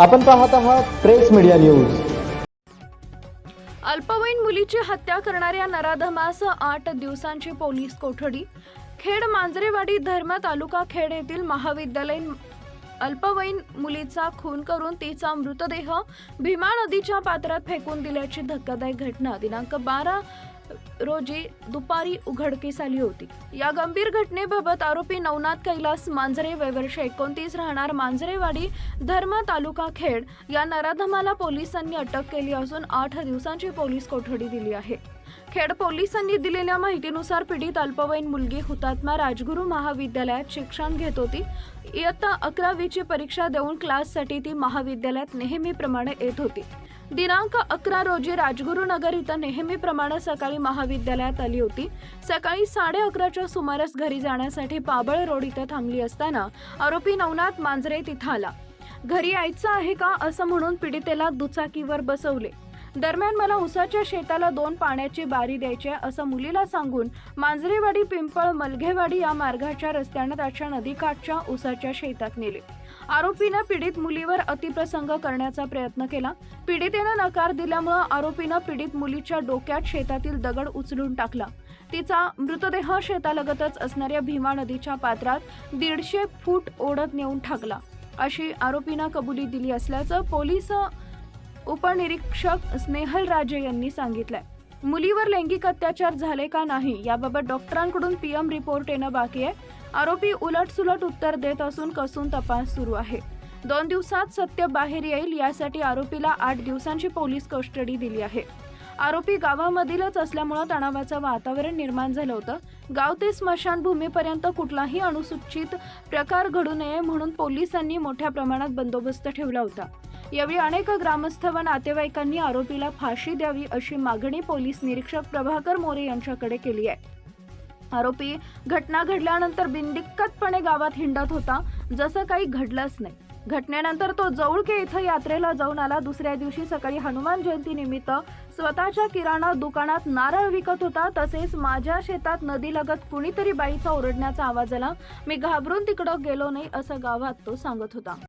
आपण पाहत आहात प्रेस मीडिया न्यूज. अल्पवयीन मुलीची हत्या करणाऱ्या नराधमास आठ दिवसांची पोलीस कोठडी. खेड मांजरेवाडी धर्म तालुका खेड येथील महाविद्यालयीन अल्पवयीन मुलीचा खून करून तिचा मृतदेह भीमा नदीच्या पात्रात फेकून दिल्याची धक्कादायक घटना. दिनांक बारा रोजी दुपारी उघडकीस आली होती. या गंभीर घटनेबाबत आरोपी नवनाथ कैलास मांजरे वयवर्ष एकोणतीस राहणार मांजरेवाडी धर्म तालुका खेड या नराधमाला पोलिसांनी अटक केली असून आठ दिवसांची पोलीस कोठडी दिली आहे. खेड पोलिसांनी दिलेल्या माहितीनुसार पीडित अल्पवयीन मुलगी हुतात्मा राजगुरू महाविद्यालयात शिक्षण घेत होती. इयत्ता अकरावीची परीक्षा देऊन क्लाससाठी ती महाविद्यालयात नेहमीप्रमाणे येत होती. दिनांक अकरा रोजी राजगुरुनगर इथं नेहमीप्रमाणे सकाळी महाविद्यालयात आली होती. सकाळी साडे अकराच्या सुमारास घरी जाण्यासाठी पाबळ रोड इथं थांबली असताना आरोपी नवनाथ मांजरे तिथं आला. घरी यायचं आहे का असं म्हणून पीडितेला दुचाकीवर बसवले. दरम्यान मला उसाच्या शेताला दोन पाण्याची बारी द्यायची आहे असं मुलीला सांगून मांजरेवाडी पिंपळ मलघेवाडी या मार्गाच्या रस्त्यानं त्याच्या नदीकाठच्या उसाच्या शेतात नेले. आरोपीनं पीडित मुलीवर अतिप्रसंग करण्याचा प्रयत्न केला. पीडितेनं नकार दिल्यामुळं आरोपीनं पीडित मुलीच्या डोक्यात शेतातील दगड उचलून टाकला. तिचा मृतदेह शेतालगतच असणाऱ्या भीमा नदीच्या पात्रात दीडशे फूट ओढत नेऊन टाकला. अशी आरोपीनं कबुली दिली असल्याचं पोलीस उपनिरीक्षक स्नेहल राजे यांनी सांगितलंय. मुलीवर लैंगिक अत्याचार झाले का नाही याबाबत डॉक्टरांकडून पीएम रिपोर्ट येणं बाकी आहे. आरोपी उलटसुलट उत्तर देत असून कसून तपास सुरू आहे. दोन दिवसात सत्य बाहेर येईल यासाठी आरोपीला आठ दिवसांची पोलीस कस्टडी दिली आहे. आरोपी गावामधीलच असल्यामुळं तणावाचं वातावरण निर्माण झालं होतं. गाव ते स्मशानभूमीपर्यंत कुठलाही अनुसूचित प्रकार घडू नये म्हणून पोलिसांनी मोठ्या प्रमाणात बंदोबस्त ठेवला होता. यावेळी अनेक ग्रामस्थ व नातेवाईकांनी आरोपीला फाशी द्यावी अशी मागणी पोलीस निरीक्षक प्रभाकर मोरे यांच्याकडे केली आहे. आरोपी घटना घडल्यानंतर बिनदिक्कतपणे गावात हिंडत होता. जसं काही घडलंच नाही. घटनेनंतर तो जवळके इथं यात्रेला जाऊन आला. दुसऱ्या दिवशी सकाळी हनुमान जयंती निमित्त स्वतःच्या किराणा दुकानात नारळ विकत होता. तसेच माझ्या शेतात नदीलगत कुणीतरी बाईचा ओरडण्याचा आवाज आला. मी घाबरून तिकडं गेलो नाही असं गावात तो सांगत होता.